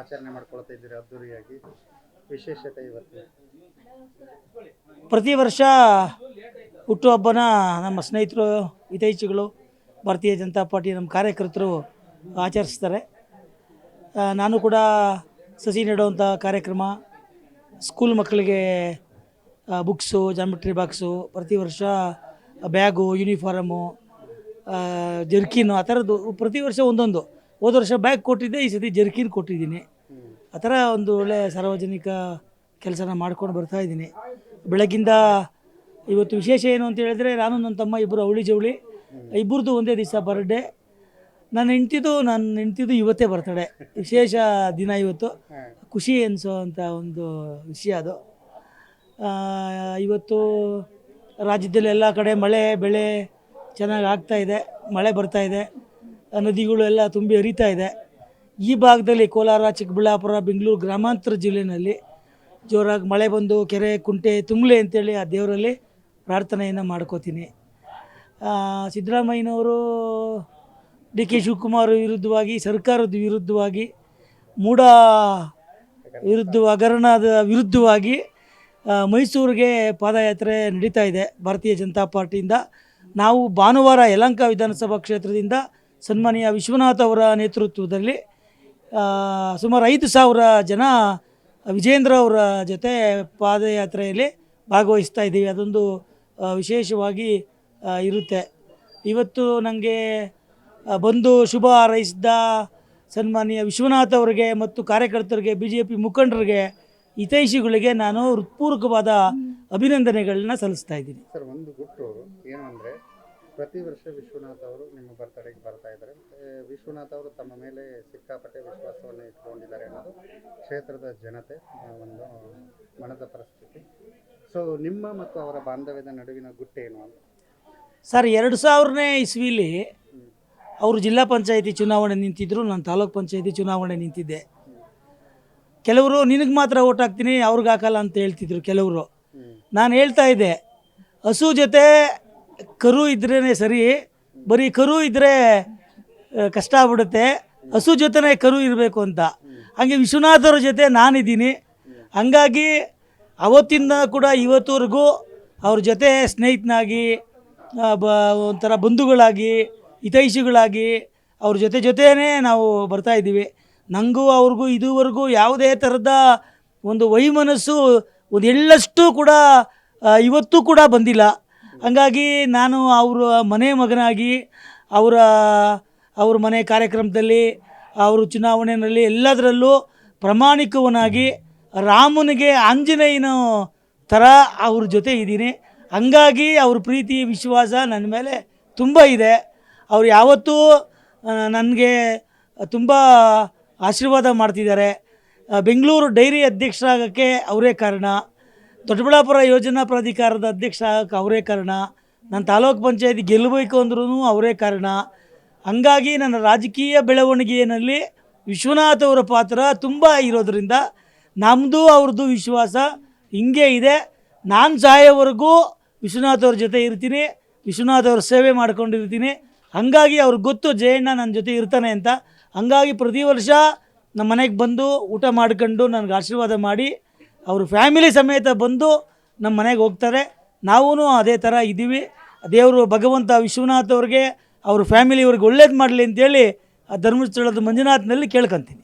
ಆಚರಣೆ ಮಾಡ್ಕೊಳ್ತಾ ಇದ್ದೀರಿ ಅದ್ದೂರಿಯಾಗಿ. ವಿಶೇಷತೆ ಇವತ್ತು. ಪ್ರತಿ ವರ್ಷ ಹುಟ್ಟುಹಬ್ಬನ ನಮ್ಮ ಸ್ನೇಹಿತರು ಹಿತೈಚಿಗಳು ಭಾರತೀಯ ಜನತಾ ಪಾರ್ಟಿ ನಮ್ಮ ಕಾರ್ಯಕರ್ತರು ಆಚರಿಸ್ತಾರೆ. ನಾನು ಕೂಡ ಸಸಿ ನೆಡುವಂಥ ಕಾರ್ಯಕ್ರಮ, ಸ್ಕೂಲ್ ಮಕ್ಕಳಿಗೆ ಬುಕ್ಸು ಜಾಮಿಟ್ರಿ ಬಾಕ್ಸು ಪ್ರತಿ ವರ್ಷ ಬ್ಯಾಗು ಯೂನಿಫಾರಮು ಜರ್ಕಿನು ಆ ಥರದ್ದು ಪ್ರತಿ ವರ್ಷ ಒಂದೊಂದು. ಹೋದ ವರ್ಷ ಬ್ಯಾಗ್ ಕೊಟ್ಟಿದ್ದೆ, ಈ ಸತಿ ಜರ್ಕಿನ್ ಕೊಟ್ಟಿದ್ದೀನಿ. ಆ ಥರ ಒಂದು ಒಳ್ಳೆಯ ಸಾರ್ವಜನಿಕ ಕೆಲಸನ ಮಾಡ್ಕೊಂಡು ಬರ್ತಾ ಇದ್ದೀನಿ. ಬೆಳಗ್ಗಿಂದ ಇವತ್ತು ವಿಶೇಷ ಏನು ಅಂತ ಹೇಳಿದ್ರೆ, ನಾನು ನನ್ನ ತಮ್ಮ ಇಬ್ಬರು ಅವಳಿ ಜವಳಿ. ಇಬ್ಬರದು ಒಂದೇ ದಿವಸ ಬರ್ಡೇ ನನ್ನ ಹೆಂಡ್ತಿದ್ದು ನಾನು ಹೆಂಡ್ತಿದ್ದು ಇವತ್ತೇ ಬರ್ತಡೆ ವಿಶೇಷ ದಿನ ಇವತ್ತು. ಖುಷಿ ಅನಿಸೋ ಅಂಥ ಒಂದು ವಿಷಯ ಅದು. ಇವತ್ತು ರಾಜ್ಯದಲ್ಲಿ ಎಲ್ಲ ಕಡೆ ಮಳೆ, ಬೆಳೆ ಚೆನ್ನಾಗಿ ಆಗ್ತಾ ಇದೆ, ಮಳೆ ಬರ್ತಾ ಇದೆ. ಆ ನದಿಗಳು ಎಲ್ಲ ತುಂಬಿ ಹರಿತಾ ಇದೆ. ಈ ಭಾಗದಲ್ಲಿ ಕೋಲಾರ, ಚಿಕ್ಕಬಳ್ಳಾಪುರ, ಬೆಂಗಳೂರು ಗ್ರಾಮಾಂತರ ಜಿಲ್ಲೆಯಲ್ಲಿ ಜೋರಾಗಿ ಮಳೆ ಬಂದು ಕೆರೆ, ಕುಂಟೆ, ತುಂಬಲೆ ಅಂತೇಳಿ ಆ ದೇವರಲ್ಲಿ ಪ್ರಾರ್ಥನೆಯನ್ನು ಮಾಡ್ಕೋತೀನಿ. ಸಿದ್ದರಾಮಯ್ಯನವರು ಡಿ ಕೆ ಶಿವಕುಮಾರ್ ವಿರುದ್ಧವಾಗಿ, ಸರ್ಕಾರದ ವಿರುದ್ಧವಾಗಿ, ಮೂಡ ವಿರುದ್ಧ ಹಗರಣದ ವಿರುದ್ಧವಾಗಿ ಮೈಸೂರಿಗೆ ಪಾದಯಾತ್ರೆ ನಡೀತಾ ಇದೆ. ಭಾರತೀಯ ಜನತಾ ಪಾರ್ಟಿಯಿಂದ ನಾವು ಭಾನುವಾರ ಯಲಂಕ ವಿಧಾನಸಭಾ ಕ್ಷೇತ್ರದಿಂದ ಸನ್ಮಾನ್ಯ ವಿಶ್ವನಾಥ್ ಅವರ ನೇತೃತ್ವದಲ್ಲಿ ಸುಮಾರು ಐದು ಸಾವಿರ ಜನ ವಿಜೇಂದ್ರ ಅವರ ಜೊತೆ ಪಾದಯಾತ್ರೆಯಲ್ಲಿ ಭಾಗವಹಿಸ್ತಾ ಇದ್ದೀವಿ. ಅದೊಂದು ವಿಶೇಷವಾಗಿ ಇರುತ್ತೆ. ಇವತ್ತು ನನಗೆ ಬಂದು ಶುಭ ಹಾರೈಸಿದ ಸನ್ಮಾನ್ಯ ವಿಶ್ವನಾಥ್ ಅವರಿಗೆ ಮತ್ತು ಕಾರ್ಯಕರ್ತರಿಗೆ ಬಿ ಜೆ ಪಿ ಮುಖಂಡರಿಗೆ, ಹಿತೈಷಿಗಳಿಗೆ ನಾನು ಹೃತ್ಪೂರ್ವಕವಾದ ಅಭಿನಂದನೆಗಳನ್ನ ಸಲ್ಲಿಸ್ತಾ ಇದ್ದೀನಿ. ಸರ್, ಒಂದು ಗುಟ್ಟು ಏನು ಅಂದರೆ ಪ್ರತಿ ವರ್ಷ ವಿಶ್ವನಾಥ್ ಅವರು ನಿಮ್ಮ ಬರ್ತಡೆಗೆ ಬರ್ತಾ ಇದ್ದಾರೆ. ವಿಶ್ವನಾಥ್ ಅವರು ತಮ್ಮ ಮೇಲೆ ಸಿಕ್ಕಾಪಟ್ಟೆ ವಿಶ್ವಾಸವನ್ನು ಇಟ್ಕೊಂಡಿದ್ದಾರೆ ಅನ್ನೋದು ಕ್ಷೇತ್ರದ ಜನತೆ ಒಂದು ಮನದ ಪರಿಸ್ಥಿತಿ. ಸೊ ನಿಮ್ಮ ಮತ್ತು ಅವರ ಬಾಂಧವ್ಯದ ನಡುವಿನ ಗುಟ್ಟೇನು ಅಂತ? ಸರ್ ಎರಡು ಸಾವಿರನೇ ಇಸ್ವಿಲಿ ಅವರು ಜಿಲ್ಲಾ ಪಂಚಾಯಿತಿ ಚುನಾವಣೆ ನಿಂತಿದ್ರು ನಾನು ತಾಲೂಕ್ ಪಂಚಾಯಿತಿ ಚುನಾವಣೆ ನಿಂತಿದ್ದೆ. ಕೆಲವರು ನಿನಗೆ ಮಾತ್ರ ಓಟ್ ಹಾಕ್ತೀನಿ ಅವ್ರಿಗೆ ಹಾಕಲ್ಲ ಅಂತ ಹೇಳ್ತಿದ್ರು ಕೆಲವರು. ನಾನು ಹೇಳ್ತಾ ಇದ್ದೆ ಹಸು ಜೊತೆ ಕರು ಇದ್ರೇ ಸರಿ, ಬರೀ ಕರು ಇದ್ದರೆ ಕಷ್ಟ ಆಗ್ಬಿಡುತ್ತೆ. ಹಸು ಜೊತೆನೇ ಕರು ಇರಬೇಕು ಅಂತ. ಹಾಗೆ ವಿಶ್ವನಾಥರ ಜೊತೆ ನಾನಿದ್ದೀನಿ. ಹಂಗಾಗಿ ಅವತ್ತಿಂದ ಕೂಡ ಇವತ್ತುವರೆಗೂ ಅವ್ರ ಜೊತೆ ಸ್ನೇಹಿತನಾಗಿ ಬ, ಒಂಥರ ಬಂಧುಗಳಾಗಿ, ಹಿತೈಷಿಗಳಾಗಿ ಅವ್ರ ಜೊತೆ ಜೊತೆನೇ ನಾವು ಬರ್ತಾ ಇದ್ದೀವಿ. ನನಗೂ ಅವ್ರಿಗೂ ಇದುವರೆಗೂ ಯಾವುದೇ ಥರದ ಒಂದು ವೈಮನಸ್ಸು ಒಂದು ಎಳ್ಳಷ್ಟು ಕೂಡ ಇವತ್ತೂ ಕೂಡ ಬಂದಿಲ್ಲ. ಹಂಗಾಗಿ ನಾನು ಅವರ ಮನೆ ಮಗನಾಗಿ, ಅವರ, ಅವ್ರ ಮನೆ ಕಾರ್ಯಕ್ರಮದಲ್ಲಿ, ಅವರು ಚುನಾವಣೆಯಲ್ಲಿ ಎಲ್ಲದರಲ್ಲೂ ಪ್ರಾಮಾಣಿಕವನಾಗಿ ರಾಮನಿಗೆ ಆಂಜನೇಯನ ಥರ ಅವ್ರ ಜೊತೆ ಇದ್ದೀನಿ. ಹಂಗಾಗಿ ಅವ್ರ ಪ್ರೀತಿ, ವಿಶ್ವಾಸ ನನ್ನ ಮೇಲೆ ತುಂಬ ಇದೆ. ಅವ್ರು ಯಾವತ್ತೂ ನನಗೆ ತುಂಬ ಆಶೀರ್ವಾದ ಮಾಡ್ತಿದ್ದಾರೆ. ಬೆಂಗಳೂರು ಡೈರಿ ಅಧ್ಯಕ್ಷರಾಗೋಕ್ಕೆ ಅವರೇ ಕಾರಣ. ದೊಡ್ಡಬಳ್ಳಾಪುರ ಯೋಜನಾ ಪ್ರಾಧಿಕಾರದ ಅಧ್ಯಕ್ಷ ಅವರೇ ಕಾರಣ. ನನ್ನ ತಾಲೂಕ್ ಪಂಚಾಯತಿ ಗೆಲ್ಲಬೇಕು ಅಂದ್ರೂ ಅವರೇ ಕಾರಣ. ಹಂಗಾಗಿ ನನ್ನ ರಾಜಕೀಯ ಬೆಳವಣಿಗೆಯಲ್ಲಿ ವಿಶ್ವನಾಥ್ ಅವರ ಪಾತ್ರ ತುಂಬ ಇರೋದರಿಂದ ನಮ್ಮದು ಅವ್ರದ್ದು ವಿಶ್ವಾಸ ಹಿಂಗೆ ಇದೆ. ನಾನು ಸಾಯೋವರೆಗೂ ವಿಶ್ವನಾಥ್ ಅವ್ರ ಜೊತೆ ಇರ್ತೀನಿ. ವಿಶ್ವನಾಥ್ ಅವ್ರ ಸೇವೆ ಮಾಡ್ಕೊಂಡಿರ್ತೀನಿ. ಹಾಗಾಗಿ ಅವ್ರಿಗೆ ಗೊತ್ತು ಜಯಣ್ಣ ನನ್ನ ಜೊತೆ ಇರ್ತಾನೆ ಅಂತ. ಹಾಗಾಗಿ ಪ್ರತಿ ವರ್ಷ ನಮ್ಮ ಮನೆಗೆ ಬಂದು ಊಟ ಮಾಡ್ಕೊಂಡು ನನಗೆ ಆಶೀರ್ವಾದ ಮಾಡಿ ಅವರು ಫ್ಯಾಮಿಲಿ ಸಮೇತ ಬಂದು ನಮ್ಮ ಮನೆಗೆ ಹೋಗ್ತಾರೆ. ನಾವೂ ಅದೇ ಥರ ಇದ್ದೀವಿ ದೇವರು ಭಗವಂತ ವಿಶ್ವನಾಥ್ ಅವ್ರಿಗೆ ಅವ್ರ ಫ್ಯಾಮಿಲಿಯವ್ರಿಗೆ ಒಳ್ಳೇದು ಮಾಡಲಿ ಅಂತೇಳಿ ಆ ಧರ್ಮಸ್ಥಳದ ಮಂಜುನಾಥ್ನಲ್ಲಿ ಕೇಳ್ಕೊತೀನಿ.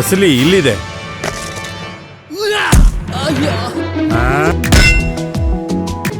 ಅಸಲಿ ಇಲ್ಲಿದೆ.